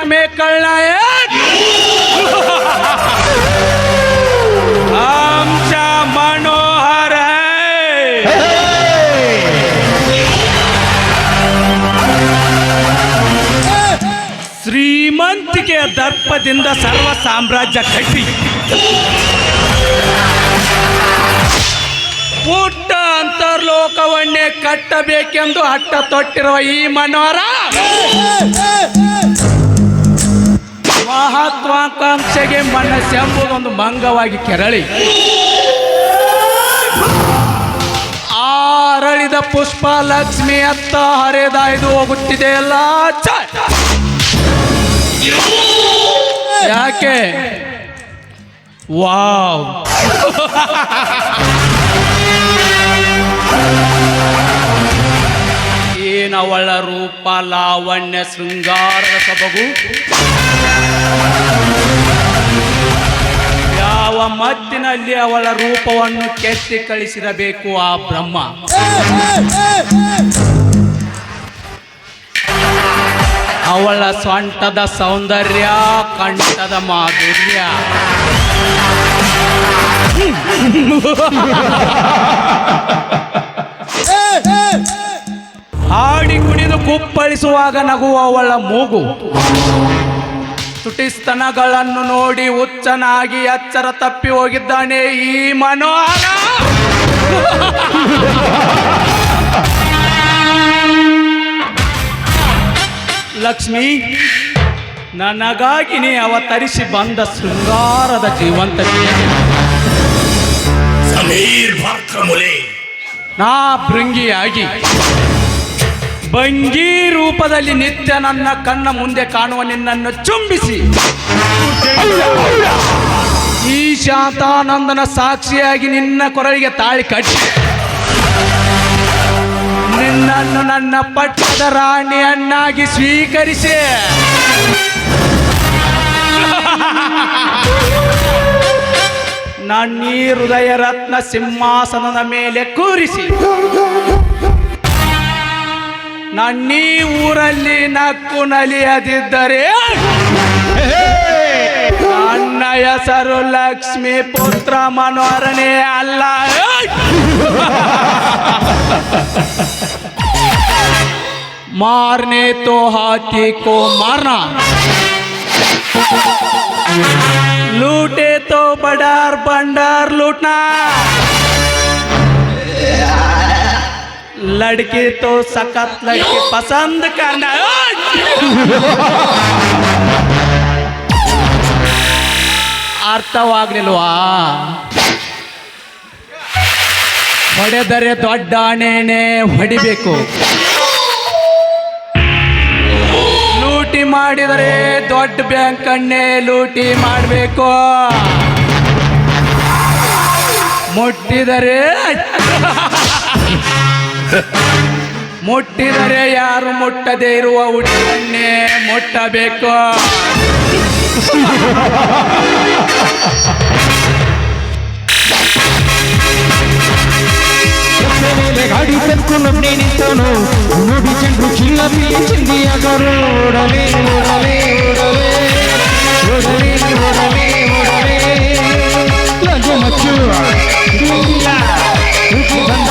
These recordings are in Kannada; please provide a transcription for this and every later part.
नाटक में खलनायक आमचा मनोहर है ಶ್ರೀಮಂತಿಕೆಯ ದರ್ಪದಿಂದ ಸರ್ವ ಸಾಮ್ರಾಜ್ಯ ಕಟ್ಟಿ ಪುಟ್ಟ ಅಂತರ್ಲೋಕವನ್ನೇ ಕಟ್ಟಬೇಕೆಂದು ಹಟ್ಟ ತೊಟ್ಟಿರುವ ಈ ಮನೋಹರ ಮಹತ್ವಾಕಾಂಕ್ಷೆಗೆ ಮನಸ್ಸೆಂಬುದೊಂದು ಮಂಗವಾಗಿ ಕೆರಳಿ. ಆರಳಿದ ಪುಷ್ಪ ಲಕ್ಷ್ಮಿ ಅತ್ತ ಹರಿದಾಯ್ದು ಹೋಗುತ್ತಿದೆಯಲ್ಲ! ಯಾಕೆ? ವಾವ್. ಏನವಳ ರೂಪ ಲಾವಣ್ಯ ಶೃಂಗಾರದ ಸೊಬಗು ಯಾವ ಮತ್ತಿನಲ್ಲಿ ಅವಳ ರೂಪವನ್ನು ಕೆತ್ತಿ ಕಳಿಸಿರಬೇಕು ಆ ಬ್ರಹ್ಮ? ಅವಳ ಸೊಂಟದ ಸೌಂದರ್ಯ, ಕಂಠದ ಮಾಧುರ್ಯ. ಹಾಡಿ ಕುಣಿದು ಕುಪ್ಪಳಿಸುವಾಗ ನಗುವವಳ ಮೂಗು. ತುಟಿಸ್ತನಗಳನ್ನು ನೋಡಿ ಹುಚ್ಚನಾಗಿ ಅಚ್ಚರ ತಪ್ಪಿ ಹೋಗಿದ್ದಾನೆ ಈ ಮನೋಹರ. ಲಕ್ಷ್ಮಿ ನನಗಾಗಿ ನೀ ಅವತರಿಸಿ ಬಂದ ಶೃಂಗಾರದ ಜೀವಂತ ನಾ ಭೃಂಗಿಯಾಗಿ ಭಂಗಿ ರೂಪದಲ್ಲಿ ನಿತ್ಯ ನನ್ನ ಕಣ್ಣ ಮುಂದೆ ಕಾಣುವ ನಿನ್ನನ್ನು ಚುಂಬಿಸಿ. ಈ ಶಾಂತಾನಂದನ ಸಾಕ್ಷಿಯಾಗಿ ನಿನ್ನ ಕೊರಳಿಗೆ ತಾಳಿ ಕಟ್ಟಿ. ನಿನ್ನನ್ನು ನನ್ನ ಪಟ್ಟದ ರಾಣಿಯನ್ನಾಗಿ ಸ್ವೀಕರಿಸಿ. ನನ್ನೀ ಹೃದಯ ರತ್ನ ಸಿಂಹಾಸನದ ಮೇಲೆ ಕೂರಿಸಿ. ನನ್ನೀ ಊರಲ್ಲಿ ನಕ್ಕು ನಲಿಯದಿದ್ದರೆ ನನ್ನ ಹೆಸರು ಲಕ್ಷ್ಮೀ ಪುತ್ರ ಮನೋಹರನೇ ಅಲ್ಲ मारने तो हाथी को मारना लूटे तो बडार बंडार लूटना लड़की तो सखत लड़की पसंद करना ಅರ್ಥವಾಗ್ಲಿಲ್ವಾ ಹೊಡೆದರೆ ದೊಡ್ಡ ಆಣೆನೆ ಹೊಡಿಬೇಕು ಲೂಟಿ ಮಾಡಿದರೆ ದೊಡ್ಡ ಬ್ಯಾಂಕ್ ಅನ್ನೇ ಲೂಟಿ ಮಾಡಬೇಕು ಮುಟ್ಟಿದರೆ ಮುಟ್ಟಿದರೆ ಯಾರು ಮುಟ್ಟದೇ ಇರುವ ಹುಡುಗನ್ನೇ ಮುಟ್ಟಬೇಕು ಮೇಲೆ ಗಾಡಿ ತರ್ಕೊಂಡು ನಿಂತನು ನೋಡಿ ಜನರು ಚಿಲ್ಲಪಿ ಚಿಂದಿಯಾಗರು ಓಡಲೇ ಓಡಲೇ ಓಡಲೇ ಓಡಲೇ ಓಡಲೇ ಓಡಲೇ ಲಂಜ ಮಚ್ಚು ಇಲ್ಲ ಹುಟ್ಟಿ ಬಂದ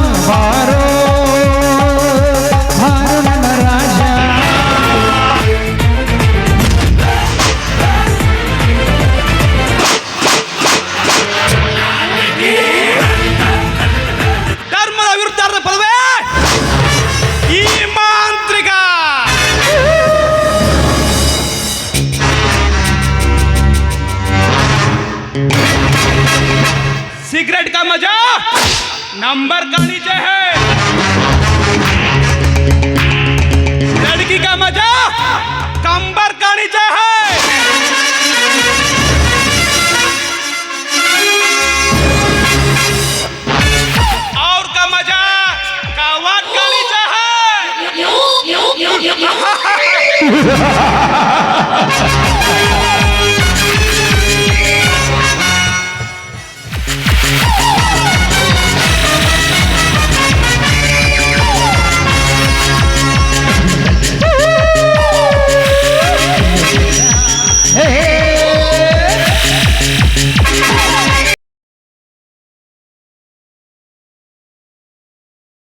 का मज़ा? नंबर का नीचे है। लड़की का मज़ा? कंबर का नीचे है। और का मज़ा? कावा का नीचे है।